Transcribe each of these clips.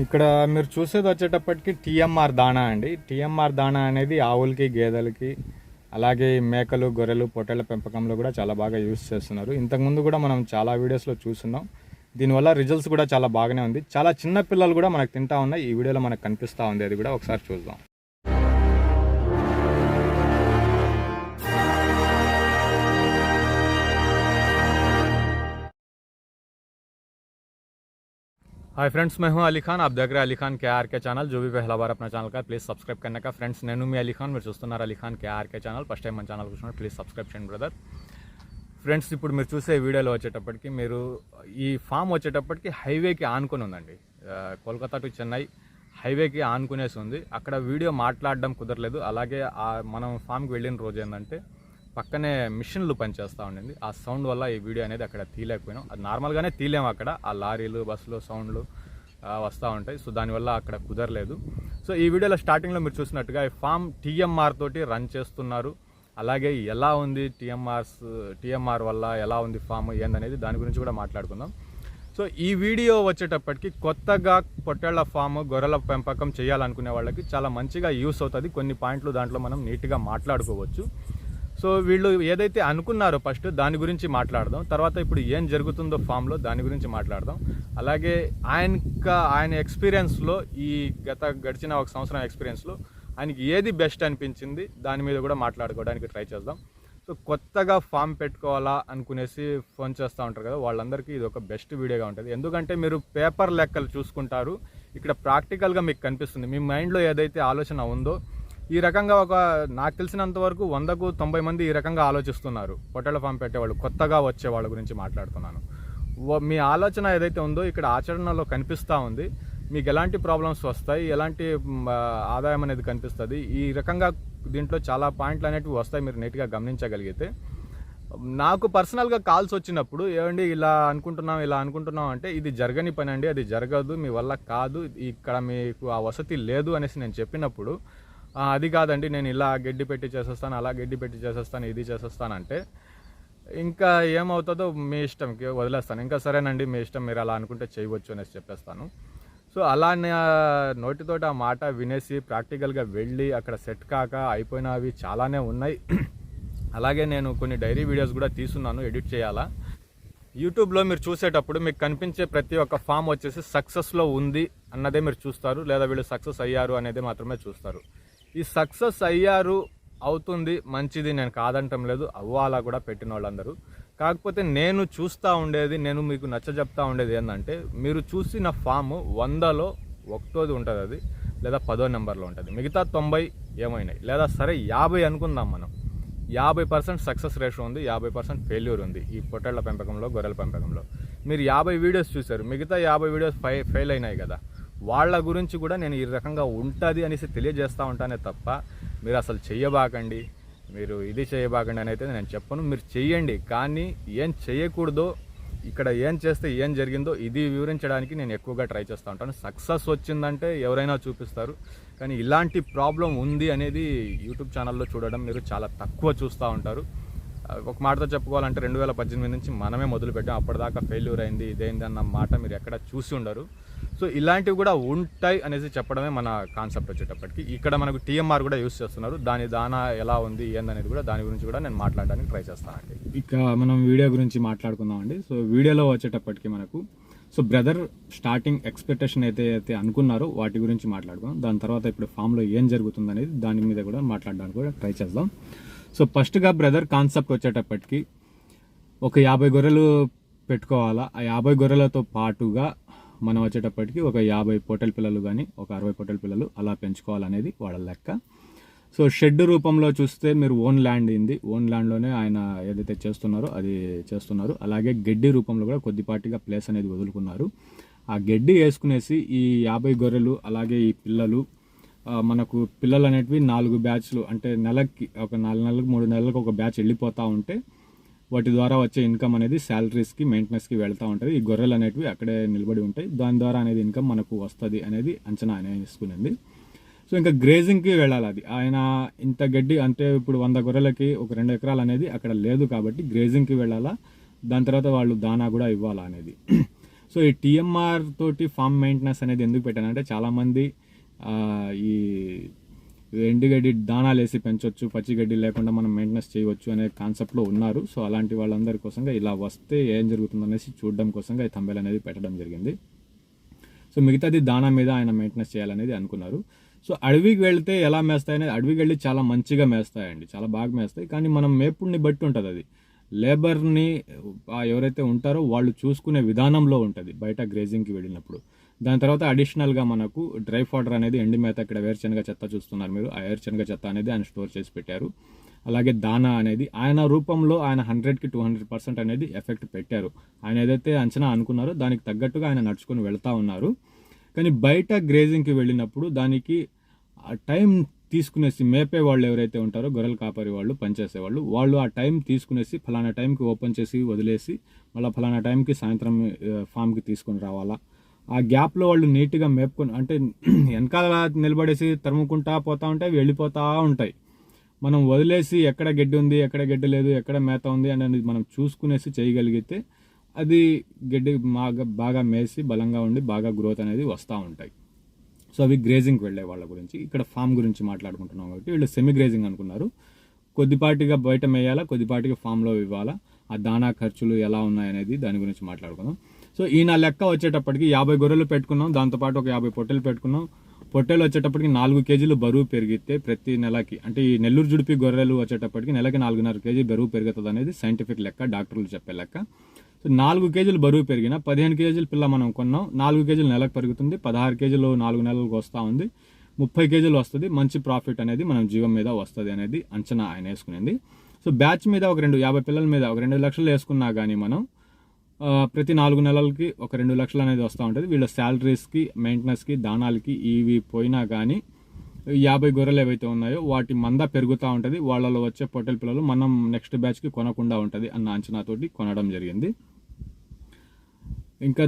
ఇక్కడ మీరు చూసేది వచ్చేటప్పటికి టీఎంఆర్ దాణా అండి. టీఎంఆర్ దాణా అనేది ఆవులకి గేదెలకి అలాగే మేకలు గొర్రెలు పొట్టెల పెంపకంలో కూడా చాలా బాగా యూస్ చేస్తున్నారు. ఇంతకుముందు కూడా మనం చాలా వీడియోస్లో చూస్తున్నాం. దీనివల్ల రిజల్ట్స్ కూడా చాలా బాగానే ఉంది. చాలా చిన్న పిల్లలు కూడా మనకు తింటా ఉన్నాయి. ఈ వీడియోలో మనకు కనిపిస్తూ ఉంది. అది కూడా ఒకసారి చూద్దాం. हाय फ्रेंड्स मैं हूं अली खान आप देख रहे हैं अली खान के आर के ఛానల్ जो भी पहला बार अपना ఛానల్ का ప్లీజ్ సబ్స్క్రైబ్ करने का ఫ్రెండ్స్ నేను మీ అలీ ఖాన్ మీరు చూస్తున్నారు Ali Khan K R K channel first time మన ఛానల్ చూస్తున్నారు ప్లీజ్ సబ్స్క్రైబ్ చేయండి బ్రదర్ ఫ్రెండ్స్ ఇప్పుడు మీరు చూసే వీడియోలో వచ్చేటప్పటికి మీరు ఈ ఫామ్ వచ్చేటప్పటికి హైవేకి ఆనుకొని ఉందండి ఆ, కోల్కతా టు చెన్నై హైవేకి ఆనుకునేసి ఉంది అక్కడ వీడియో మాట్లాడడం కుదరలేదు అలాగే ఆ మనం ఫామ్కి వెళ్ళిన రోజు ఏంటంటే పక్కనే మిషన్లు పనిచేస్తూ ఉండింది. ఆ సౌండ్ వల్ల ఈ వీడియో అనేది అక్కడ తీయలేకపోయినాం. అది నార్మల్గానే తీయలేము అక్కడ. ఆ లారీలు బస్సులు సౌండ్లు వస్తూ ఉంటాయి. సో దానివల్ల అక్కడ కుదరలేదు. సో ఈ వీడియోలో స్టార్టింగ్లో మీరు చూసినట్టుగా ఈ ఫామ్ టీఎంఆర్ తోటి రన్ చేస్తున్నారు. అలాగే ఎలా ఉంది టీఎంఆర్స్ టీఎంఆర్ వల్ల ఎలా ఉంది ఫామ్ ఏందనేది దాని గురించి కూడా మాట్లాడుకుందాం. సో ఈ వీడియో వచ్చేటప్పటికి కొత్తగా పొట్టేళ్ళ ఫామ్ గొర్రెల పెంపకం చేయాలనుకునే వాళ్ళకి చాలా మంచిగా యూస్ అవుతుంది. కొన్ని పాయింట్లు దాంట్లో మనం నీట్గా మాట్లాడుకోవచ్చు. సో వీళ్ళు ఏదైతే అనుకున్నారో ఫస్ట్ దాని గురించి మాట్లాడదాం. తర్వాత ఇప్పుడు ఏం జరుగుతుందో ఫామ్లో దాని గురించి మాట్లాడదాం. అలాగే ఆయన ఆయన ఎక్స్పీరియన్స్లో ఈ గత గడిచిన ఒక సంవత్సరం ఎక్స్పీరియన్స్లో ఆయనకి ఏది బెస్ట్ అనిపించింది దాని మీద కూడా మాట్లాడుకోవడానికి ట్రై చేద్దాం. సో కొత్తగా ఫామ్ పెట్టుకోవాలా అనుకునేసి ఫోన్ చేస్తూ ఉంటారు కదా వాళ్ళందరికీ ఇది ఒక బెస్ట్ వీడియోగా ఉంటుంది. ఎందుకంటే మీరు పేపర్ లెక్కలు చూసుకుంటారు. ఇక్కడ ప్రాక్టికల్గా మీకు కనిపిస్తుంది. మీ మైండ్లో ఏదైతే ఆలోచన ఉందో ఈ రకంగా ఒక నాకు తెలిసినంత వరకు వందకు తొంభై మంది ఈ రకంగా ఆలోచిస్తున్నారు. పొట్టెల ఫామ్ పెట్టేవాళ్ళు కొత్తగా వచ్చే వాళ్ళ గురించి మాట్లాడుతున్నాను. మీ ఆలోచన ఏదైతే ఉందో ఇక్కడ ఆచరణలో కనిపిస్తూ ఉంది. మీకు ఎలాంటి ప్రాబ్లమ్స్ వస్తాయి? ఎలాంటి ఆదాయం అనేది కనిపిస్తుంది? ఈ రకంగా దీంట్లో చాలా పాయింట్లు అనేటివి వస్తాయి మీరు నీట్గా గమనించగలిగితే. నాకు పర్సనల్గా కాల్స్ వచ్చినప్పుడు ఏమండి ఇలా అనుకుంటున్నాం ఇలా అనుకుంటున్నాం అంటే ఇది జరగని పని అండి అది జరగదు మీ వల్ల కాదు ఇక్కడ మీకు ఆ వసతి లేదు అనేసి నేను చెప్పినప్పుడు అది కాదండి నేను ఇలా గడ్డి పెట్టి చేసేస్తాను అలా గడ్డి పెట్టి చేసేస్తాను ఇది చేసేస్తాను అంటే ఇంకా ఏమవుతుందో మీ ఇష్టంకి వదిలేస్తాను. ఇంకా సరేనండి మీ ఇష్టం మీరు అలా అనుకుంటే చేయవచ్చు అనేసి చెప్పేస్తాను. సో అలా నా నోటితోటి ఆ మాట వినేసి ప్రాక్టికల్గా వెళ్ళి అక్కడ సెట్ కాక అయిపోయినవి చాలానే ఉన్నాయి. అలాగే నేను కొన్ని డైరీ వీడియోస్ కూడా తీసున్నాను ఎడిట్ చేయాలా? యూట్యూబ్లో మీరు చూసేటప్పుడు మీకు కనిపించే ప్రతి ఒక్క ఫామ్ వచ్చేసి సక్సెస్లో ఉంది అన్నదే మీరు చూస్తారు లేదా వీళ్ళు సక్సెస్ అయ్యారు అనేది మాత్రమే చూస్తారు. ఈ సక్సెస్ అయ్యారు అవుతుంది మంచిది నేను కాదంటం లేదు అవ్వాలా కూడా పెట్టిన వాళ్ళందరూ కాకపోతే నేను చూస్తూ ఉండేది నేను మీకు నచ్చ చెప్తా ఉండేది ఏంటంటే మీరు చూసిన ఫామ్ వందలో ఒకటోది ఉంటుంది అది లేదా పదో నెంబర్లో ఉంటుంది. మిగతా తొంభై ఏమైనాయి లేదా సరే యాభై అనుకుందాం మనం. యాభై పర్సెంట్ సక్సెస్ రేషియో ఉంది యాభై పర్సెంట్ ఫెయిల్యూర్ ఉంది ఈ పొట్టేళ్ళ పెంపకంలో గొర్రెల పెంపకంలో. మీరు యాభై వీడియోస్ చూశారు మిగతా యాభై వీడియోస్ ఫై ఫెయిల్ అయినాయి కదా. వాళ్ళ గురించి కూడా నేను ఈ రకంగా ఉంటుంది అనేసి తెలియజేస్తూ ఉంటానే తప్ప మీరు అసలు చెయ్యబాకండి. మీరు ఇది చేయబాకండి అని అయితే నేను చెప్పను. మీరు చెయ్యండి. కానీ ఏం చేయకూడదో ఇక్కడ ఏం చేస్తే ఏం జరిగిందో ఇది వివరించడానికి నేను ఎక్కువగా ట్రై చేస్తూ ఉంటాను. సక్సెస్ వచ్చిందంటే ఎవరైనా చూపిస్తారు. కానీ ఇలాంటి ప్రాబ్లం ఉంది అనేది యూట్యూబ్ ఛానల్లో చూడడం మీరు చాలా తక్కువ చూస్తూ ఉంటారు. ఒక మాటతో చెప్పుకోవాలంటే రెండు వేల పద్దెనిమిది నుంచి మనమే మొదలు పెట్టాం అప్పటిదాకా ఫెయిల్యూర్ అయింది ఇదేంది అన్న మాట మీరు ఎక్కడ చూసి ఉండరు. సో ఇలాంటివి కూడా ఉంటాయి అనేసి చెప్పడమే మన కాన్సెప్ట్ వచ్చేటప్పటికి. ఇక్కడ మనకు టీఎంఆర్ కూడా యూస్ చేస్తున్నారు. దాని దానా ఎలా ఉంది ఏందనేది కూడా దాని గురించి కూడా నేను మాట్లాడడానికి ట్రై చేస్తానండి. ఇక మనం వీడియో గురించి మాట్లాడుకుందామండి. సో వీడియోలో వచ్చేటప్పటికి మనకు సో బ్రదర్ స్టార్టింగ్ ఎక్స్పెక్టేషన్ అయితే అయితే అనుకున్నారో వాటి గురించి మాట్లాడుకుందాం. దాని తర్వాత ఇప్పుడు ఫామ్లో ఏం జరుగుతుంది అనేది దాని మీద కూడా మాట్లాడడానికి కూడా ట్రై చేద్దాం. సో ఫస్ట్గా బ్రదర్ కాన్సెప్ట్ వచ్చేటప్పటికి ఒక యాభై గొర్రెలు పెట్టుకోవాలా? ఆ యాభై గొర్రెలతో పాటుగా మనం వచ్చేటప్పటికి ఒక యాభై పొట్టెల పిల్లలు కానీ ఒక అరవై పొట్టెల పిల్లలు అలా పెంచుకోవాలనేది వాళ్ళ లెక్క. సో షెడ్ రూపంలో చూస్తే మీరు ఓన్ ల్యాండ్ అయింది. ఓన్ ల్యాండ్లోనే ఆయన ఏదైతే చేస్తున్నారో అది చేస్తున్నారు. అలాగే గడ్డి రూపంలో కూడా కొద్దిపాటిగా ప్లేస్ అనేది వదులుకున్నారు. ఆ గడ్డి వేసుకునేసి ఈ యాభై గొర్రెలు అలాగే ఈ పిల్లలు మనకు పిల్లలు అనేటివి నాలుగు బ్యాచ్లు అంటే నెలకి ఒక నాలుగు నెలలకు మూడు నెలలకు ఒక బ్యాచ్ వెళ్ళిపోతూ ఉంటే వాటి ద్వారా వచ్చే ఇన్కమ్ అనేది శాలరీస్కి మెయింటెనెన్స్కి వెళ్తూ ఉంటుంది. ఈ గొర్రెలు అనేటివి అక్కడే నిలబడి ఉంటాయి. దాని ద్వారా అనేది ఇన్కమ్ మనకు వస్తుంది అనేది అంచనా ఆయన సో ఇంకా గ్రేజింగ్కి వెళ్ళాలి అది. ఆయన ఇంత గడ్డి అంటే ఇప్పుడు వంద గొర్రెలకి ఒక రెండు ఎకరాలు అనేది అక్కడ లేదు కాబట్టి గ్రేజింగ్కి వెళ్ళాలా? దాని తర్వాత వాళ్ళు దానా కూడా ఇవ్వాలా అనేది. సో ఈ టీఎంఆర్ తోటి ఫామ్ మెయింటెనెన్స్ అనేది ఎందుకు పెట్టానంటే చాలామంది ఈ ఎండుగడ్డి దానాలు వేసి పెంచవచ్చు పచ్చిగడ్డి లేకుండా మనం మెయింటెనెన్స్ చేయవచ్చు అనే కాన్సెప్ట్లో ఉన్నారు. సో అలాంటి వాళ్ళందరి కోసంగా ఇలా వస్తే ఏం జరుగుతుందనేసి చూడడం కోసంగా ఈ తంబెల్ అనేది పెట్టడం జరిగింది. సో మిగతాది దాణా మీద ఆయన మెయింటెనెన్స్ చేయాలనేది అనుకున్నారు. సో అడవికి వెళ్తే ఎలా మేస్తాయనేది అడవికి వెళ్ళి చాలా మంచిగా మేస్తాయండి. చాలా బాగా మేస్తాయి. కానీ మనం మేపుడిని బట్టి ఉంటుంది అది. లేబర్ని ఎవరైతే ఉంటారో వాళ్ళు చూసుకునే విధానంలో ఉంటుంది బయట గ్రేజింగ్కి వెళ్ళినప్పుడు. దాని తర్వాత అడిషనల్గా మనకు డ్రై ఫాడర్ అనేది ఎండి మేత ఇక్కడ వేరుశనగ చెత్త చూస్తున్నారు మీరు. ఆ వేరుశనగ చెత్త అనేది ఆయన స్టోర్ చేసి పెట్టారు. అలాగే దానా అనేది ఆయన రూపంలో ఆయన హండ్రెడ్కి టూ హండ్రెడ్ పర్సెంట్ అనేది ఎఫెక్ట్ పెట్టారు. ఆయన ఏదైతే అంచనా అనుకున్నారో దానికి తగ్గట్టుగా ఆయన నడుచుకొని వెళ్తూ ఉన్నారు. కానీ బయట గ్రేజింగ్కి వెళ్ళినప్పుడు దానికి ఆ టైం తీసుకునేసి మేపే వాళ్ళు ఎవరైతే ఉంటారో గొర్రెలు కాపరి వాళ్ళు పనిచేసేవాళ్ళు వాళ్ళు ఆ టైం తీసుకునేసి ఫలానా టైంకి ఓపెన్ చేసి వదిలేసి మళ్ళీ ఫలానా టైంకి సాయంత్రం ఫామ్కి తీసుకొని రావాలా? ఆ గ్యాప్లో వాళ్ళు నీట్గా మేపుకొని అంటే వెనకాల నిలబడేసి తరుముకుంటా పోతూ ఉంటే అవి వెళ్ళిపోతూ ఉంటాయి. మనం వదిలేసి ఎక్కడ గడ్డి ఉంది ఎక్కడ గడ్డి లేదు ఎక్కడ మేత ఉంది అనేది మనం చూసుకునేసి చేయగలిగితే అది గడ్డి బాగా బాగా మేసి బలంగా ఉండి బాగా గ్రోత్ అనేది వస్తూ ఉంటాయి. సో అవి గ్రేజింగ్కి వెళ్ళే వాళ్ళ గురించి ఇక్కడ ఫామ్ గురించి మాట్లాడుకుంటున్నాం కాబట్టి వీళ్ళు సెమీ గ్రేజింగ్ అనుకున్నారు. కొద్దిపాటిగా బయట మేయాలా కొద్దిపాటిగా ఫామ్లో ఇవ్వాలా ఆ దానా ఖర్చులు ఎలా ఉన్నాయనేది దాని గురించి మాట్లాడుకుందాం. సో ఈ నా లెక్క వచ్చేటప్పటికి యాభై గొర్రెలు పెట్టుకున్నాం. దాంతోపాటు ఒక యాభై పొట్టెలు పెట్టుకున్నాం. పొట్టేలు వచ్చేటప్పటికి నాలుగు కేజీలు బరువు పెరిగితే ప్రతి నెలకి అంటే ఈ నెల్లూరు జుడిపి గొర్రెలు వచ్చేటప్పటికి నెలకి నాలుగున్నర కేజీ బరువు పెరుగుతుంది అనేది సైంటిఫిక్ లెక్క డాక్టర్లు చెప్పే లెక్క. సో నాలుగు కేజీలు బరువు పెరిగిన పదిహేను కేజీలు పిల్ల మనం కొన్నాం. నాలుగు కేజీలు నెలకు పెరుగుతుంది. పదహారు కేజీలు నాలుగు నెలలకు వస్తూ ఉంది. ముప్పై కేజీలు వస్తుంది. మంచి ప్రాఫిట్ అనేది మనం జీవం మీద వస్తుంది అనేది అంచనా ఆయన వేసుకునేది. సో బ్యాచ్ మీద ఒక రెండు యాభై పిల్లల మీద ఒక రెండు లక్షలు వేసుకున్నా కానీ మనం ప్రతి నాలుగు నెలలకి ఒక రెండు లక్షలు అనేది వస్తూ ఉంటుంది. వీళ్ళ శాలరీస్కి మెయింటెనెన్స్కి దానాలకి ఇవి పోయినా కానీ యాభై గొర్రెలు ఏవైతే ఉన్నాయో వాటి మంద పెరుగుతూ ఉంటుంది. వాళ్ళలో వచ్చే పొట్టెల పిల్లలు మనం నెక్స్ట్ బ్యాచ్కి కొనకుండా ఉంటుంది అన్న అంచనాతోటి కొనడం జరిగింది. ఇంకా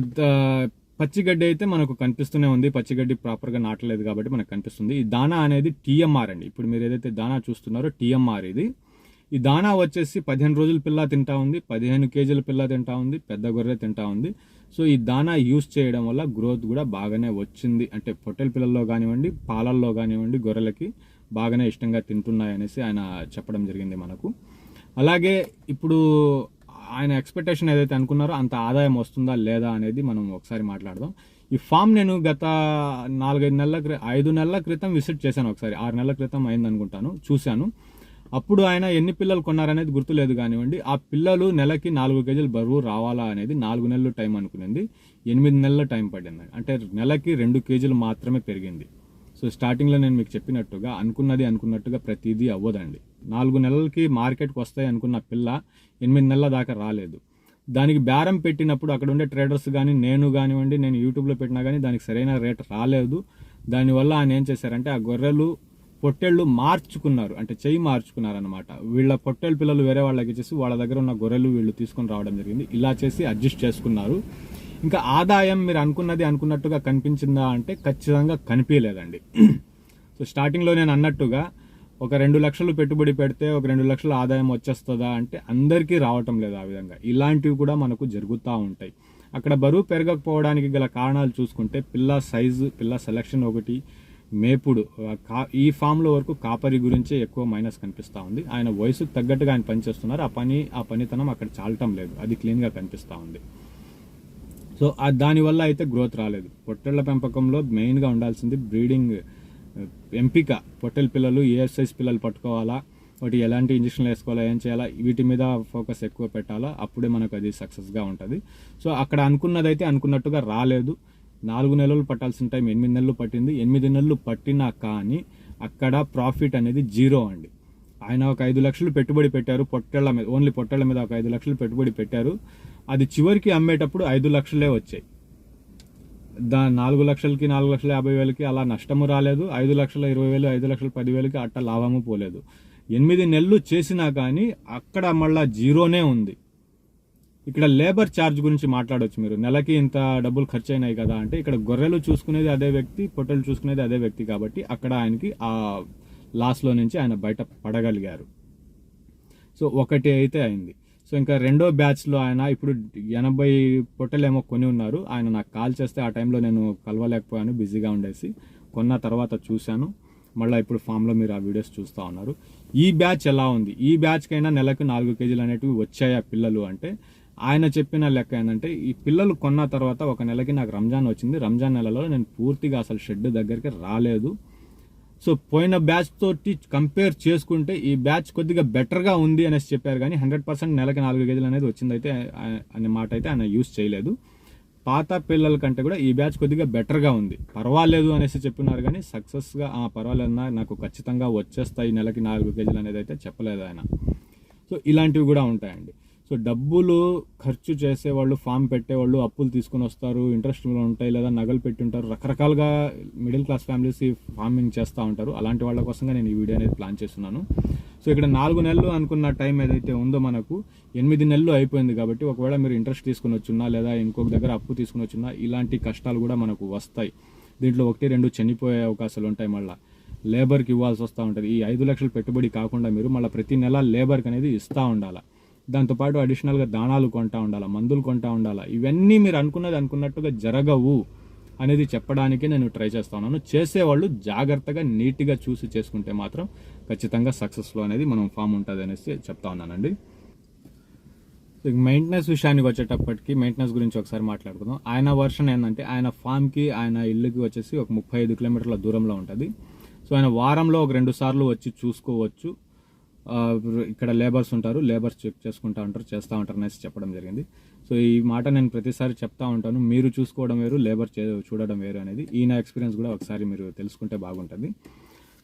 పచ్చిగడ్డి అయితే మనకు కనిపిస్తూనే ఉంది. పచ్చిగడ్డి ప్రాపర్గా నాటలేదు కాబట్టి మనకు కనిపిస్తుంది. ఈ దానా అనేది టీఎంఆర్ అండి. ఇప్పుడు మీరు ఏదైతే దానా చూస్తున్నారో టీఎంఆర్ ఇది. ఈ దానా వచ్చేసి పదిహేను రోజుల పిల్ల తింటా ఉంది పదిహేను కేజీల పిల్ల తింటా ఉంది పెద్ద గొర్రె తింటా ఉంది. సో ఈ దానా యూస్ చేయడం వల్ల గ్రోత్ కూడా బాగానే వచ్చింది. అంటే పొట్టెల పిల్లల్లో కానివ్వండి పాలల్లో కానివ్వండి గొర్రెలకి బాగానే ఇష్టంగా తింటున్నాయి అనేసి ఆయన చెప్పడం జరిగింది మనకు. అలాగే ఇప్పుడు ఆయన ఎక్స్పెక్టేషన్ ఏదైతే అనుకున్నారో అంత ఆదాయం వస్తుందా లేదా అనేది మనం ఒకసారి మాట్లాడదాం. ఈ ఫామ్ నేను గత నాలుగైదు నెలల క్రి ఐదు నెలల క్రితం విజిట్ చేశాను ఒకసారి. ఆరు నెలల క్రితం అయింది అనుకుంటాను చూశాను. అప్పుడు ఆయన ఎన్ని పిల్లలు కొన్నారనేది గుర్తులేదు కానివ్వండి. ఆ పిల్లలు నెలకి నాలుగు కేజీలు బరువు రావాలా అనేది నాలుగు నెలలు టైం అనుకునేది. ఎనిమిది నెలల టైం పడింది. అంటే నెలకి రెండు కేజీలు మాత్రమే పెరిగింది. సో స్టార్టింగ్లో నేను మీకు చెప్పినట్టుగా అనుకున్నది అనుకున్నట్టుగా ప్రతిదీ అవ్వదండి. నాలుగు నెలలకి మార్కెట్కి వస్తాయి అనుకున్న పిల్ల ఎనిమిది నెలల దాకా రాలేదు. దానికి బేరం పెట్టినప్పుడు అక్కడ ఉండే ట్రేడర్స్ కానీ నేను కానివ్వండి నేను యూట్యూబ్లో పెట్టినా కానీ దానికి సరైన రేట్ రాలేదు. దానివల్ల ఆయన ఏం చేశారంటే ఆ గొర్రెలు పొట్టేళ్ళు మార్చుకున్నారు అంటే చెయ్యి మార్చుకున్నారు అనమాట వీళ్ళ పొట్టేళ్ళ పిల్లలు వేరే వాళ్ళకి ఇచ్చేసి వాళ్ళ దగ్గర ఉన్న గొర్రెలు వీళ్ళు తీసుకొని రావడం జరిగింది. ఇలా చేసి అడ్జస్ట్ చేసుకున్నారు. ఇంకా ఆదాయం మీరు అనుకున్నది అనుకున్నట్టుగా కనిపించిందా అంటే ఖచ్చితంగా కనిపించలేదండి. సో స్టార్టింగ్లో నేను అన్నట్టుగా ఒక రెండు లక్షలు పెట్టుబడి పెడితే ఒక రెండు లక్షల ఆదాయం వచ్చేస్తుందా అంటే అందరికీ రావటం లేదు ఆ విధంగా. ఇలాంటివి కూడా మనకు జరుగుతూ ఉంటాయి. అక్కడ బరువు పెరగకపోవడానికి గల కారణాలు చూసుకుంటే పిల్ల సైజు పిల్ల సెలక్షన్ ఒకటి మేపుడు కా- ఈ ఫామ్లో వరకు కాపరి గురించే ఎక్కువ మైనస్ కనిపిస్తూ ఉంది. ఆయన వయసుకు తగ్గట్టుగా ఆయన పని చేస్తున్నారు. ఆ పని ఆ పనితనం అక్కడ చాలటం లేదు. అది క్లీన్గా కనిపిస్తూ ఉంది. సో దానివల్ల అయితే గ్రోత్ రాలేదు. పొట్టెళ్ళ పెంపకంలో మెయిన్గా ఉండాల్సింది బ్రీడింగ్ ఎంపిక. పొట్టెల పిల్లలు ఏ సైజ్ పిల్లలు పట్టుకోవాలా? వాటి ఎలాంటి ఇంజక్షన్లు వేసుకోవాలా? ఏం చేయాలా? వీటి మీద ఫోకస్ ఎక్కువ పెట్టాలా? అప్పుడే మనకు అది సక్సెస్గా ఉంటుంది. సో అక్కడ అనుకున్నదైతే అనుకున్నట్టుగా రాలేదు. నాలుగు నెలలు పట్టాల్సిన టైం ఎనిమిది నెలలు పట్టింది. ఎనిమిది నెలలు పట్టినా కానీ అక్కడ ప్రాఫిట్ అనేది జీరో అండి. ఆయన ఒక ఐదు లక్షలు పెట్టుబడి పెట్టారు పొట్టేళ్ళ మీద ఓన్లీ పొట్టేళ్ళ మీద ఒక ఐదు లక్షలు పెట్టుబడి పెట్టారు. అది చివరికి అమ్మేటప్పుడు ఐదు లక్షలే వచ్చాయి. దా నాలుగు లక్షలకి నాలుగు లక్షల యాభై వేలకి అలా నష్టము రాలేదు. ఐదు లక్షల ఇరవై వేలు ఐదు లక్షల పదివేలకి అట్ట లాభము పోలేదు. ఎనిమిది నెలలు చేసినా కానీ అక్కడ మళ్ళా జీరోనే ఉంది. ఇక్కడ లేబర్ ఛార్జ్ గురించి మాట్లాడవచ్చు మీరు. నెలకి ఇంత డబ్బులు ఖర్చు అయినాయి కదా అంటే ఇక్కడ గొర్రెలు చూసుకునేది అదే వ్యక్తి పొట్టెలు చూసుకునేది అదే వ్యక్తి కాబట్టి అక్కడ ఆయనకి ఆ లాస్లో నుంచి ఆయన బయట పడగలిగారు. సో ఒకటి అయితే అయింది. సో సో ఇంకా రెండో బ్యాచ్లో ఆయన ఇప్పుడు ఎనభై పొట్టలేమో కొని ఉన్నారు. ఆయన నాకు కాల్ చేస్తే ఆ టైంలో నేను కలవలేకపోయాను బిజీగా ఉండేసి కొన్న తర్వాత చూశాను. మళ్ళీ ఇప్పుడు ఫామ్లో మీరు ఆ వీడియోస్ చూస్తూ ఉన్నారు. ఈ బ్యాచ్ ఎలా ఉంది? ఈ బ్యాచ్కైనా నెలకు నాలుగు కేజీలు అనేటివి వచ్చాయా పిల్లలు అంటే? ఆయన చెప్పిన లెక్క ఏంటంటే ఈ పిల్లలు కొన్న తర్వాత ఒక నెలకి నాకు రంజాన్ వచ్చింది. రంజాన్ నెలలో నేను పూర్తిగా అసలు షెడ్ దగ్గరికి రాలేదు. సో పోయిన బ్యాచ్ తోటి కంపేర్ చేసుకుంటే ఈ బ్యాచ్ కొద్దిగా బెటర్గా ఉంది అనేసి చెప్పారు. కానీ హండ్రెడ్ పర్సెంట్ నెలకి నాలుగు కేజీలు అనేది వచ్చిందైతే అనే మాట అయితే ఆయన యూస్ చేయలేదు. పాత పిల్లల కంటే కూడా ఈ బ్యాచ్ కొద్దిగా బెటర్గా ఉంది. పర్వాలేదు అనేసి చెప్పినారు కానీ సక్సెస్గా ఆ పర్వాలేదన్నా నాకు ఖచ్చితంగా వచ్చేస్తాయి నెలకి నాలుగు కేజీలు అనేది అయితే చెప్పలేదు ఆయన. సో ఇలాంటివి కూడా ఉంటాయండి. సో డబ్బులు ఖర్చు చేసేవాళ్ళు ఫామ్ పెట్టేవాళ్ళు అప్పులు తీసుకొని వస్తారు ఇంట్రెస్ట్ ఉంటాయి లేదా నగలు పెట్టి ఉంటారు. రకరకాలుగా మిడిల్ క్లాస్ ఫ్యామిలీస్ ఈ ఫార్మింగ్ చేస్తూ ఉంటారు. అలాంటి వాళ్ళ కోసంగా నేను ఈ వీడియో అనేది ప్లాన్ చేస్తున్నాను. సో ఇక్కడ నాలుగు నెలలు అనుకున్న టైం ఏదైతే ఉందో మనకు ఎనిమిది నెలలు అయిపోయింది కాబట్టి ఒకవేళ మీరు ఇంట్రెస్ట్ తీసుకుని వచ్చున్నా లేదా ఇంకొక దగ్గర అప్పు తీసుకుని వచ్చున్నా ఇలాంటి కష్టాలు కూడా మనకు వస్తాయి. దీంట్లో ఒకటి రెండు చనిపోయే అవకాశాలు ఉంటాయి మళ్ళీ. లేబర్కి ఇవ్వాల్సి వస్తూ ఉంటుంది. ఈ ఐదు లక్షలు పెట్టుబడి కాకుండా మీరు మళ్ళీ ప్రతి నెల లేబర్కి అనేది ఇస్తూ ఉండాలి? దాంతోపాటు అడిషనల్గా దాణాలు కొంటా ఉండాలా మందులు కొంటా ఉండాలా ఇవన్నీ మీరు అనుకున్నది అనుకున్నట్టుగా జరగవు అనేది చెప్పడానికి నేను ట్రై చేస్తా ఉన్నాను. చేసేవాళ్ళు జాగ్రత్తగా నీట్గా చూసి చేసుకుంటే మాత్రం ఖచ్చితంగా సక్సెస్లో అనేది మనం ఫామ్ ఉంటుంది అనేసి చెప్తా ఉన్నానండి. మెయింటెనెన్స్ విషయానికి వచ్చేటప్పటికి మెయింటెనెన్స్ గురించి ఒకసారి మాట్లాడుకుందాం. ఆయన వర్షన్ ఏంటంటే ఆయన ఫామ్కి ఆయన ఇల్లుకి వచ్చేసి ఒక ముప్పై ఐదు కిలోమీటర్ల దూరంలో ఉంటుంది. సో ఆయన వారంలో ఒక రెండు సార్లు వచ్చి చూసుకోవచ్చు. ఇక్కడ లేబర్స్ ఉంటారు లేబర్స్ చెక్ చేసుకుంటా ఉంటారు చేస్తూ ఉంటారు అనేసి చెప్పడం జరిగింది. సో ఈ మాట నేను ప్రతిసారి చెప్తా ఉంటాను మీరు చూసుకోవడం వేరు లేబర్ చే- చూడడం వేరు అనేది. ఈయన ఎక్స్పీరియన్స్ కూడా ఒకసారి మీరు తెలుసుకుంటే బాగుంటుంది.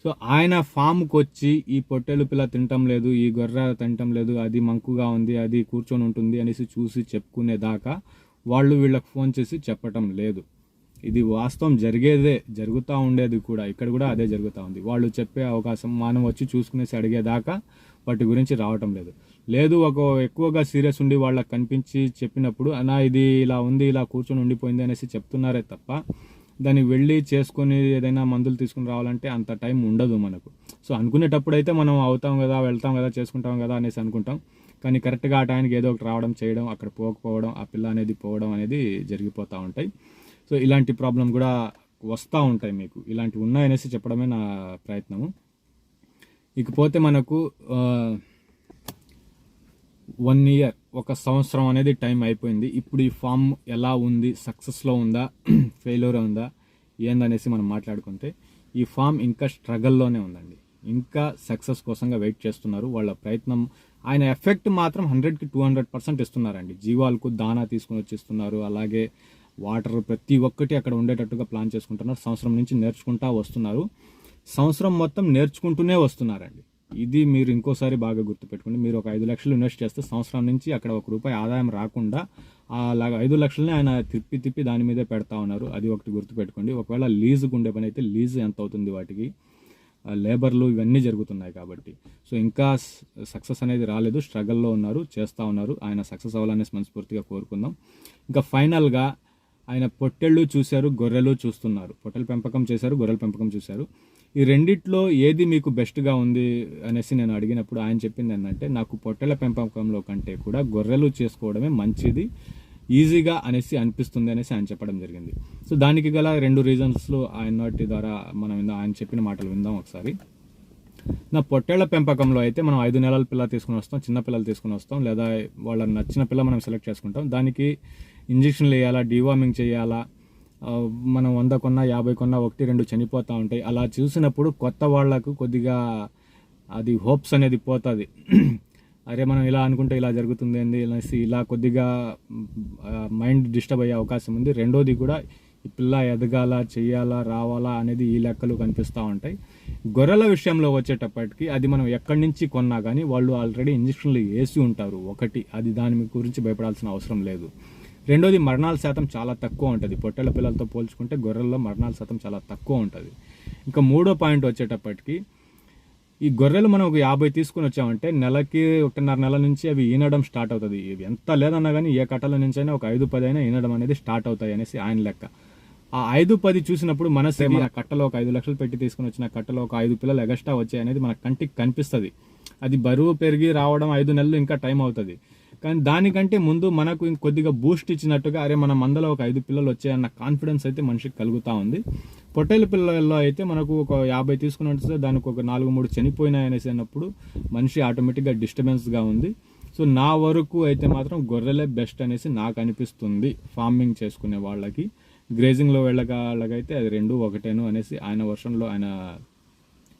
సో ఆయన ఫామ్కి వచ్చి ఈ పొట్టెలు పిల్ల తినటం లేదు ఈ గొర్రె తినటం లేదు అది మంకుగా ఉంది అది కూర్చొని ఉంటుంది అనేసి చూసి చెప్పుకునేదాకా వాళ్ళు వీళ్ళకి ఫోన్ చేసి చెప్పటం లేదు. ఇది వాస్తవం జరిగేదే జరుగుతూ ఉండేది కూడా. ఇక్కడ కూడా అదే జరుగుతూ ఉంది. వాళ్ళు చెప్పే అవకాశం మనం వచ్చి చూసుకునేసి అడిగేదాకా వాటి గురించి రావటం లేదు. లేదు ఒక ఎక్కువగా సీరియస్ ఉండి వాళ్ళకి కనిపించి చెప్పినప్పుడు అనా ఇది ఇలా ఉంది ఇలా కూర్చొని ఉండిపోయింది అనేసి చెప్తున్నారే తప్ప దాన్ని వెళ్ళి చేసుకొని ఏదైనా మందులు తీసుకుని రావాలంటే అంత టైం ఉండదు మనకు. సో అనుకునేటప్పుడు అయితే మనం అవుతాం కదా వెళ్తాం కదా చేసుకుంటాం కదా అనేసి అనుకుంటాం. కానీ కరెక్ట్గా ఆ టైంకి ఏదో ఒకటి రావడం చేయడం అక్కడ పోకపోవడం ఆ పిల్ల అనేది పోవడం అనేది జరిగిపోతూ ఉంటాయి. సో ఇలాంటి ప్రాబ్లం కూడా వస్తూ ఉంటాయి మీకు. ఇలాంటివి ఉన్నాయనేసి చెప్పడమే నా ప్రయత్నము. ఇకపోతే మనకు వన్ ఇయర్ ఒక సంవత్సరం అనేది టైం అయిపోయింది. ఇప్పుడు ఈ ఫామ్ ఎలా ఉంది సక్సెస్లో ఉందా ఫెయిల్యూర్ ఉందా ఏందనేసి మనం మాట్లాడుకుంటే ఈ ఫామ్ ఇంకా స్ట్రగల్లోనే ఉందండి. ఇంకా సక్సెస్ కోసంగా వెయిట్ చేస్తున్నారు. వాళ్ళ ప్రయత్నం ఆయన ఎఫెక్ట్ మాత్రం హండ్రెడ్కి టూ హండ్రెడ్ పర్సెంట్ ఇస్తున్నారండి. జీవాలకు దానా తీసుకుని వచ్చి ఇస్తున్నారు అలాగే వాటర్ ప్రతి ఒక్కటి అక్కడ ఉండేటట్టుగా ప్లాన్ చేసుకుంటున్నారు. సంవత్సరం నుంచి నేర్చుకుంటా వస్తున్నారు. సంవత్సరం మొత్తం నేర్చుకుంటూనే వస్తున్నారండి. ఇది మీరు ఇంకోసారి బాగా గుర్తుపెట్టుకోండి. మీరు ఒక ఐదు లక్షలు ఇన్వెస్ట్ చేస్తే సంవత్సరం నుంచి అక్కడ ఒక రూపాయి ఆదాయం రాకుండా అలాగ ఐదు లక్షలని ఆయన తిప్పి తిప్పి దాని మీదే పెడతా ఉన్నారు. అది ఒకటి గుర్తుపెట్టుకోండి. ఒకవేళ లీజుకు ఉండే పని అయితే లీజు ఎంత అవుతుంది వాటికి? లేబర్లు ఇవన్నీ జరుగుతున్నాయి కాబట్టి. సో ఇంకా సక్సెస్ అనేది రాలేదు. స్ట్రగల్లో ఉన్నారు చేస్తూ ఉన్నారు. ఆయన సక్సెస్ అవ్వాలనేసి మనస్ఫూర్తిగా కోరుకుందాం. ఇంకా ఫైనల్గా ఆయన పొట్టెళ్ళు చూశారు గొర్రెలు చూస్తున్నారు. పొట్టెల పెంపకం చేశారు గొర్రెల పెంపకం చూశారు. ఈ రెండిట్లో ఏది మీకు బెస్ట్గా ఉంది అనేసి నేను అడిగినప్పుడు ఆయన చెప్పింది ఏంటంటే నాకు పొట్టెల పెంపకంలో కంటే కూడా గొర్రెలు చేసుకోవడమే మంచిది ఈజీగా అనేసి అనిపిస్తుంది అనేసి ఆయన చెప్పడం జరిగింది. సో దానికి గల రెండు రీజన్స్లో ఆయన వాటి ద్వారా మనం ఆయన చెప్పిన మాటలు విందాం ఒకసారి. నా పొట్టేళ్ళ పెంపకంలో అయితే మనం ఐదు నెలల పిల్ల తీసుకుని వస్తాం చిన్న పిల్లలు తీసుకుని వస్తాం లేదా వాళ్ళకి నచ్చిన పిల్ల మనం సెలెక్ట్ చేసుకుంటాం. దానికి ఇంజక్షన్లు వేయాలా డీవార్మింగ్ చేయాలా మనం వంద కొన్నా యాభై కొన్నా ఒకటి రెండు చనిపోతూ ఉంటాయి. అలా చూసినప్పుడు కొత్త వాళ్ళకు కొద్దిగా అది హోప్స్ అనేది పోతుంది. అరే మనం ఇలా అనుకుంటే ఇలా జరుగుతుంది ఏంది అనేసి ఇలా కొద్దిగా మైండ్ డిస్టర్బ్ అయ్యే అవకాశం ఉంది. రెండోది కూడా ఈ పిల్ల ఎదగాల చేయాలా రావాలా అనేది ఈ లెక్కలు కనిపిస్తూ ఉంటాయి. గొర్రెల విషయంలో వచ్చేటప్పటికి అది మనం ఎక్కడి నుంచి కొన్నా కానీ వాళ్ళు ఆల్రెడీ ఇంజక్షన్లు వేసి ఉంటారు. ఒకటి అది దాని గురించి భయపడాల్సిన అవసరం లేదు. రెండోది మరణాల శాతం చాలా తక్కువ ఉంటుంది. పొట్టెల పిల్లలతో పోల్చుకుంటే గొర్రెల్లో మరణాల శాతం చాలా తక్కువ ఉంటుంది. ఇంకా మూడో పాయింట్ వచ్చేటప్పటికి ఈ గొర్రెలు మనం ఒక యాభై తీసుకుని వచ్చామంటే నెలకి ఒకటిన్నర నెల నుంచి అవి ఈనడం స్టార్ట్ అవుతుంది. ఇవి ఎంత లేదన్నా కానీ ఏ కట్టల నుంచి అయినా ఒక ఐదు పది అయినా ఈనడం అనేది స్టార్ట్ అవుతాయి అనేసి ఆయన లెక్క. ఆ ఐదు పది చూసినప్పుడు మనసు మన కట్టలో ఒక ఐదు లక్షలు పెట్టి తీసుకుని వచ్చిన కట్టలో ఒక ఐదు పిల్లలు ఎగస్ట్రా వచ్చాయి అనేది మన కంటికి కనిపిస్తుంది. అది బరువు పెరిగి రావడం ఐదు నెలలు ఇంకా టైం అవుతుంది. కానీ దానికంటే ముందు మనకు ఇంకొద్దిగా బూస్ట్ ఇచ్చినట్టుగా అరే మన మందలో ఒక ఐదు పిల్లలు వచ్చాయన్న కాన్ఫిడెన్స్ అయితే మనిషికి కలుగుతూ ఉంది. పొట్టేలు పిల్లల్లో అయితే మనకు ఒక యాభై తీసుకున్నట్టు దానికి ఒక నాలుగు మూడు చనిపోయినాయి అనేసి అన్నప్పుడు మనిషి ఆటోమేటిక్గా డిస్టర్బెన్స్గా ఉంది. సో నా వరకు అయితే మాత్రం గొర్రెలే బెస్ట్ అనేసి నాకు అనిపిస్తుంది ఫార్మింగ్ చేసుకునే వాళ్ళకి. గ్రేజింగ్లో వెళ్ళగాళ్ళకైతే అది రెండు ఒకటేను అనేసి ఆయన వర్షంలో ఆయన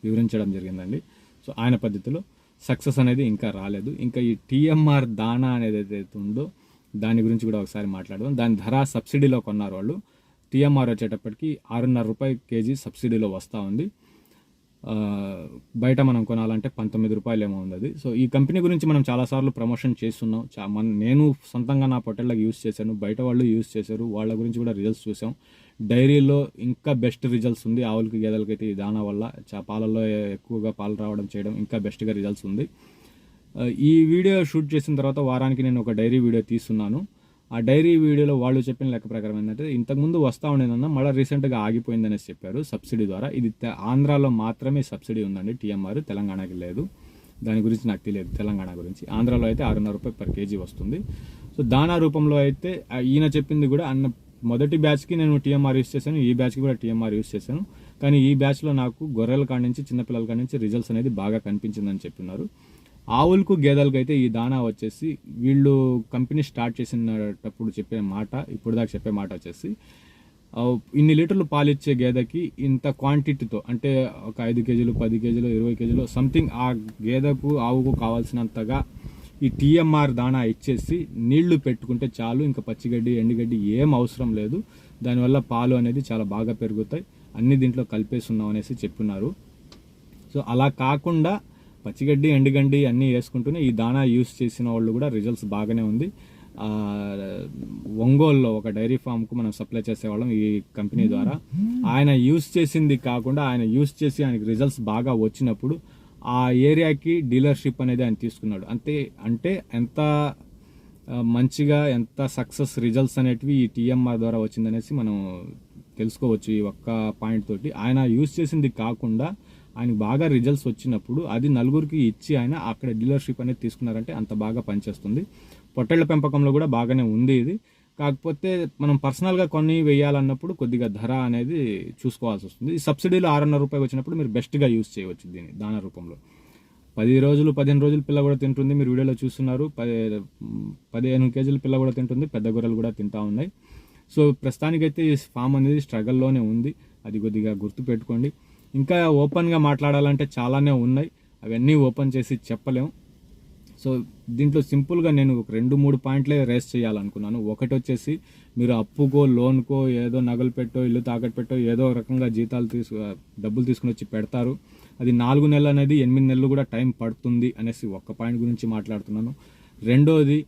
వివరించడం జరిగిందండి. సో ఆయన పద్ధతిలో సక్సెస్ అనేది ఇంకా రాలేదు. ఇంకా ఈ టీఎంఆర్ దానా అనేది ఏదైతే ఉందో దాని గురించి కూడా ఒకసారి మాట్లాడదాం. దాని ధర సబ్సిడీలో కొన్నారు వాళ్ళు. టీఎంఆర్ వచ్చేటప్పటికి ఆరున్నర రూపాయలు కేజీ సబ్సిడీలో వస్తూ ఉంది. బయట మనం కొనాలంటే పంతొమ్మిది రూపాయలు ఏమో ఉంది అది సో ఈ కంపెనీ గురించి మనం చాలాసార్లు ప్రమోషన్ చేస్తున్నాం. చా మన నేను సొంతంగా నా పొట్టెళ్ళకి యూస్ చేశాను. బయట వాళ్ళు యూస్ చేశారు. వాళ్ళ గురించి కూడా రిజల్ట్స్ చూసాం. డైరీలో ఇంకా బెస్ట్ రిజల్ట్స్ ఉంది. ఆవులకి గేదెలకి అయితే ఈ దానా వల్ల చా పాలల్లో ఎక్కువగా పాలు రావడం చేయడం ఇంకా బెస్ట్గా రిజల్ట్స్ ఉంది. ఈ వీడియో షూట్ చేసిన తర్వాత వారానికి నేను ఒక డైరీ వీడియో తీస్తున్నాను. ఆ డైరీ వీడియోలో వాళ్ళు చెప్పిన లెక్క ప్రకారం ఏంటంటే ఇంతకుముందు వస్తూ ఉండేదన్న మళ్ళీ రీసెంట్గా ఆగిపోయిందనేసి చెప్పారు సబ్సిడీ ద్వారా. ఇది ఆంధ్రాలో మాత్రమే సబ్సిడీ ఉందండి టీఎంఆర్ తెలంగాణకి లేదు. దాని గురించి నాకు తెలియదు తెలంగాణ గురించి. ఆంధ్రాలో అయితే ఆరున్నర రూపాయలు పర్ కేజీ వస్తుంది. సో దానా రూపంలో అయితే ఈయన చెప్పింది కూడా అన్న మొదటి బ్యాచ్కి నేను టీఎంఆర్ యూస్ చేశాను ఈ బ్యాచ్కి కూడా టీఎంఆర్ యూస్ చేశాను. కానీ ఈ బ్యాచ్లో నాకు గొర్రెల కాడి నుంచి చిన్నపిల్లల కాడి నుంచి రిజల్ట్స్ అనేది బాగా కనిపించిందని చెప్పినారు. ఆవులకు గేదెలకు అయితే ఈ దానా వచ్చేసి వీళ్ళు కంపెనీ స్టార్ట్ చేసినప్పుడు చెప్పే మాట ఇప్పుడు దాకా చెప్పే మాట వచ్చేసి ఇన్ని లీటర్లు పాలు ఇచ్చే గేదెకి ఇంత క్వాంటిటీతో అంటే ఒక ఐదు కేజీలు పది కేజీలు ఇరవై కేజీలు సంథింగ్ ఆ గేదెకు ఆవుకు కావాల్సినంతగా ఈ టీఎంఆర్ దాణా ఇచ్చేసి నీళ్ళు పెట్టుకుంటే చాలు ఇంకా పచ్చిగడ్డి ఎండుగడ్డి ఏం అవసరం లేదు. దానివల్ల పాలు అనేది చాలా బాగా పెరుగుతాయి. అన్ని దీంట్లో కలిపేస్తున్నాం అనేసి చెప్పున్నారు సో అలా కాకుండా పచ్చిగడ్డి ఎండుగడ్డి అన్నీ వేసుకుంటూనే ఈ దాణా యూస్ చేసిన వాళ్ళు కూడా రిజల్ట్స్ బాగానే ఉంది. ఒంగోల్లో ఒంగోలులో ఒక డైరీ ఫామ్కు మనం సప్లై చేసేవాళ్ళం ఈ కంపెనీ ద్వారా. ఆయన యూస్ చేసింది కాకుండా ఆయన యూస్ చేసి ఆయనకి రిజల్ట్స్ బాగా వచ్చినప్పుడు ఆ ఏరియాకి డీలర్షిప్ అనేది ఆయన తీసుకున్నాడు. అంతే అంటే ఎంత మంచిగా ఎంత సక్సెస్ రిజల్ట్స్ అనేటివి ఈ టీఎంఆర్ ద్వారా వచ్చిందనేసి మనం తెలుసుకోవచ్చు ఈ ఒక్క పాయింట్ తోటి. ఆయన యూజ్ చేసింది కాకుండా ఆయనకు బాగా రిజల్ట్స్ వచ్చినప్పుడు అది నలుగురికి ఇచ్చి ఆయన అక్కడ డీలర్షిప్ అనేది తీసుకున్నారంటే అంత బాగా పనిచేస్తుంది. పొట్టేళ్ళ పెంపకంలో కూడా బాగానే ఉంది ఇది. కాకపోతే మనం పర్సనల్గా కొన్ని వేయాలన్నప్పుడు కొద్దిగా ధర అనేది చూసుకోవాల్సి వస్తుంది. ఈ సబ్సిడీలో ఆరున్నర రూపాయలు వచ్చినప్పుడు మీరు బెస్ట్గా యూజ్ చేయవచ్చు దీన్ని దాన రూపంలో. పది రోజులు పదిహేను రోజులు పిల్ల కూడా తింటుంది. మీరు వీడియోలో చూస్తున్నారు. పది పదిహేను కేజీల పిల్ల కూడా తింటుంది. పెద్ద గొర్రెలు కూడా తింటా ఉన్నాయి. సో ప్రస్తుతానికైతే ఈ ఫామ్ అనేది స్ట్రగల్లోనే ఉంది. అది కొద్దిగా గుర్తు పెట్టుకోండి. ఇంకా ఓపెన్గా మాట్లాడాలంటే చాలానే ఉన్నాయి. అవన్నీ ఓపెన్ చేసి చెప్పలేం. సో దీంట్లో సింపుల్గా నేను ఒక రెండు మూడు పాయింట్లే రేస్ చేయాలనుకున్నాను. ఒకటి వచ్చేసి మీరు అప్పుకో లోన్కో ఏదో నగలు పెట్టో ఇల్లు తాకట్టు పెట్టో ఏదో రకంగా జీతాలు తీసు డబ్బులు తీసుకుని వచ్చి పెడతారు. అది నాలుగు నెలలు అనేది ఎనిమిది నెలలు కూడా టైం పడుతుంది అనేసి ఒక్క పాయింట్ గురించి మాట్లాడుతున్నాను. రెండోది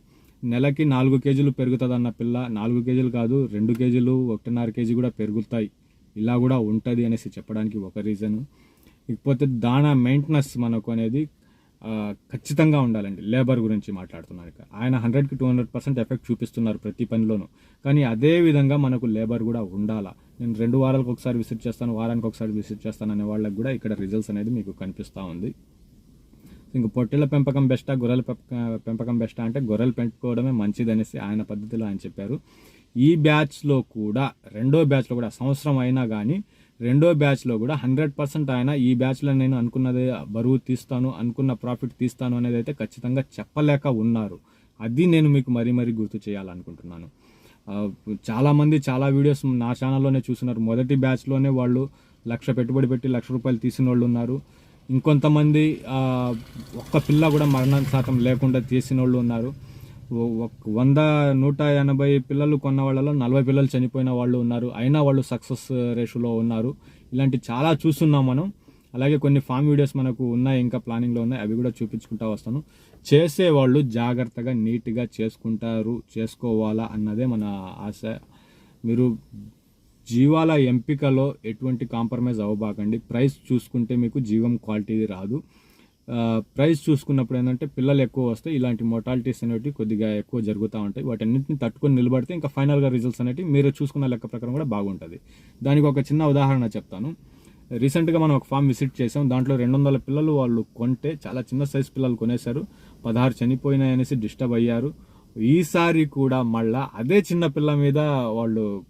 నెలకి నాలుగు కేజీలు పెరుగుతుంది అన్న పిల్ల నాలుగు కేజీలు కాదు రెండు కేజీలు ఒకటిన్నర కేజీ కూడా పెరుగుతాయి. ఇలా కూడా ఉంటుంది అనేసి చెప్పడానికి ఒక రీజను ఇకపోతే దానా మెయింటెనెన్స్ మనకు అనేది ఖచ్చితంగా ఉండాలండి. లేబర్ గురించి మాట్లాడుతున్నాను ఆయన హండ్రెడ్కి టూ హండ్రెడ్ పర్సెంట్ ఎఫెక్ట్ చూపిస్తున్నారు ప్రతి పనిలోనూ. కానీ అదే విధంగా మనకు లేబర్ కూడా ఉండాలా? నేను రెండు వారాలకు ఒకసారి విసిట్ చేస్తాను వారానికి ఒకసారి విసిట్ చేస్తాను అనే వాళ్ళకి కూడా ఇక్కడ రిజల్ట్స్ అనేది మీకు కనిపిస్తూ ఉంది. ఇంక పొట్టెల పెంపకం బెస్టా గొర్రెల పెంపకం బెస్టా అంటే గొర్రెలు పెంచుకోవడమే మంచిదనేసి ఆయన పద్ధతిలో ఆయన చెప్పారు. ఈ బ్యాచ్లో కూడా రెండో బ్యాచ్లో కూడా సంవత్సరం అయినా కానీ రెండో బ్యాచ్లో కూడా హండ్రెడ్ పర్సెంట్ ఆయన ఈ బ్యాచ్లో నేను అనుకున్నదే బరువు తీస్తాను అనుకున్న ప్రాఫిట్ తీస్తాను అనేది అయితే ఖచ్చితంగా చెప్పలేక ఉన్నారు. అది నేను మీకు మరీ మరీ గుర్తు చేయాలనుకుంటున్నాను. చాలామంది చాలా వీడియోస్ నా ఛానల్లోనే చూస్తున్నారు. మొదటి బ్యాచ్లోనే వాళ్ళు లక్ష పెట్టుబడి పెట్టి లక్ష రూపాయలు తీసిన వాళ్ళు ఉన్నారు. ఇంకొంతమంది ఒక్క పిల్ల కూడా మరణ శాతం లేకుండా తీసిన వాళ్ళు ఉన్నారు. వంద నూట ఎనభై పిల్లలు కొన్న వాళ్ళలో నలభై పిల్లలు చనిపోయిన వాళ్ళు ఉన్నారు. అయినా వాళ్ళు సక్సెస్ రేషులో ఉన్నారు. ఇలాంటి చాలా చూస్తున్నాం మనం. అలాగే కొన్ని ఫామ్ వీడియోస్ మనకు ఉన్నాయి ఇంకా ప్లానింగ్లో ఉన్నాయి. అవి కూడా చూపించుకుంటా వస్తాను. చేసేవాళ్ళు జాగ్రత్తగా నీట్గా చేసుకుంటారు చేసుకోవాలా అన్నదే మన ఆశ. మీరు జీవాల ఎంపికలో ఎటువంటి కాంప్రమైజ్ అవ్వబాకండి. ప్రైస్ చూసుకుంటే మీకు జీవం క్వాలిటీ రాదు. ప్రైస్ చూసుకున్నప్పుడు ఏంటంటే పిల్లలు ఎక్కువ వస్తే ఇలాంటి మోటాలిటీస్ అనేవి కొద్దిగా ఎక్కువ జరుగుతూ ఉంటాయి. వాటన్నిటిని తట్టుకొని నిలబడితే ఇంకా ఫైనల్గా రిజల్ట్స్ అనేవి మీరు చూసుకున్న లెక్క ప్రకారం కూడా బాగుంటుంది. దానికి ఒక చిన్న ఉదాహరణ చెప్తాను. రీసెంట్గా మనం ఒక ఫామ్ విజిట్ చేసాం. దాంట్లో రెండు వందల పిల్లలు వాళ్ళు కొంటే చాలా చిన్న సైజ్ పిల్లలు కొనేశారు. పదహారు చనిపోయినాయి అనేసి డిస్టర్బ్ అయ్యారు. ఈసారి కూడా మళ్ళా అదే చిన్న పిల్ల మీద వాళ్ళు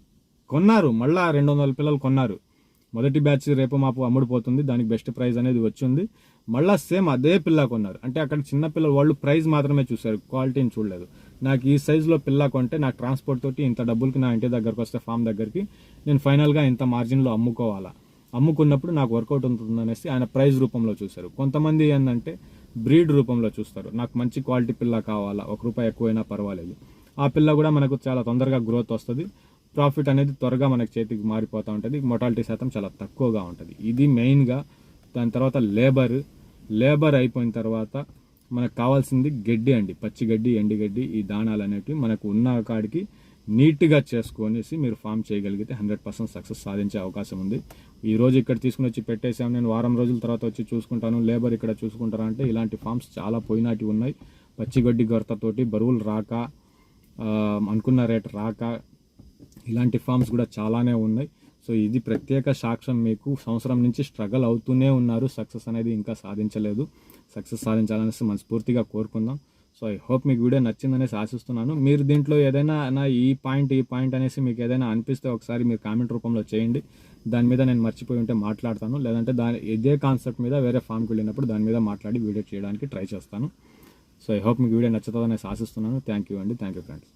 కొన్నారు. మళ్ళా రెండు వందల పిల్లలు కొన్నారు. మొదటి బ్యాచ్ రేపు మాపు అమ్ముడుపోతుంది దానికి బెస్ట్ ప్రైజ్ అనేది వచ్చింది. మళ్ళా సేమ్ అదే పిల్ల కొన్నారు. అంటే అక్కడ చిన్నపిల్లలు వాళ్ళు ప్రైజ్ మాత్రమే చూశారు. క్వాలిటీని చూడలేదు. నాకు ఈ సైజులో పిల్ల కొంటే నాకు ట్రాన్స్పోర్ట్ తోటి ఇంత డబ్బులకి నా ఇంటి దగ్గరకు వస్తే ఫామ్ దగ్గరికి నేను ఫైనల్గా ఇంత మార్జిన్లో అమ్ముకోవాలా? అమ్ముకున్నప్పుడు నాకు వర్కౌట్ ఉంటుంది అనేసి ఆయన ప్రైజ్ రూపంలో చూశారు. కొంతమంది ఏంటంటే బ్రీడ్ రూపంలో చూస్తారు. నాకు మంచి క్వాలిటీ పిల్ల కావాలా? ఒక రూపాయి ఎక్కువైనా పర్వాలేదు. ఆ పిల్ల కూడా మనకు చాలా తొందరగా గ్రోత్ వస్తుంది. ప్రాఫిట్ అనేది త్వరగా మనకి చేతికి మారిపోతూ ఉంటుంది. మొటాలిటీ శాతం చాలా తక్కువగా ఉంటుంది. ఇది మెయిన్గా దాని తర్వాత లేబర్ లేబర్ అయిపోయిన తర్వాత మనకు కావాల్సింది గడ్డి అండి పచ్చి గడ్డి ఎండుగడ్డి ఈ దాణాలు అనేటివి మనకు ఉన్న కాడికి నీట్గా చేసుకొనేసి మీరు ఫామ్ చేయగలిగితే హండ్రెడ్ పర్సెంట్ సక్సెస్ సాధించే అవకాశం ఉంది. ఈ రోజు ఇక్కడ తీసుకుని వచ్చి పెట్టేసాం నేను వారం రోజుల తర్వాత వచ్చి చూసుకుంటాను. లేబర్ ఇక్కడ చూసుకుంటారా అంటే ఇలాంటి ఫామ్స్ చాలా పోయినాటి ఉన్నాయి. పచ్చి గడ్డి గొరతతోటి బరువులు రాక అనుకున్న రేట్ రాక ఇలాంటి ఫామ్స్ కూడా చాలానే ఉన్నాయి. సో ఇది ప్రత్యేక సాక్ష్యం. మీకు సంవత్సరం నుంచి స్ట్రగల్ అవుతూనే ఉన్నారు. సక్సెస్ అనేది ఇంకా సాధించలేదు. సక్సెస్ సాధించాలనేసి మనస్ఫూర్తిగా కోరుకుందాం. సో ఐ హోప్ మీకు వీడియో నచ్చిందనేసి ఆశిస్తున్నాను. మీరు దీంట్లో ఏదైనా నా ఈ పాయింట్ ఈ పాయింట్ అనేసి మీకు ఏదైనా అనిపిస్తే ఒకసారి మీరు కామెంట్ రూపంలో చేయండి. దాని మీద నేను మర్చిపోయి ఉంటే మాట్లాడతాను. లేదంటే దాని ఇదే కాన్సెప్ట్ మీద వేరే ఫామ్కి వెళ్ళినప్పుడు దాని మీద మాట్లాడి వీడియో చేయడానికి ట్రై చేస్తాను. సో ఐ హోప్ మీకు వీడియో నచ్చుతుందనేసి ఆశిస్తున్నాను. థ్యాంక్ యూ అండి. Thank you friends.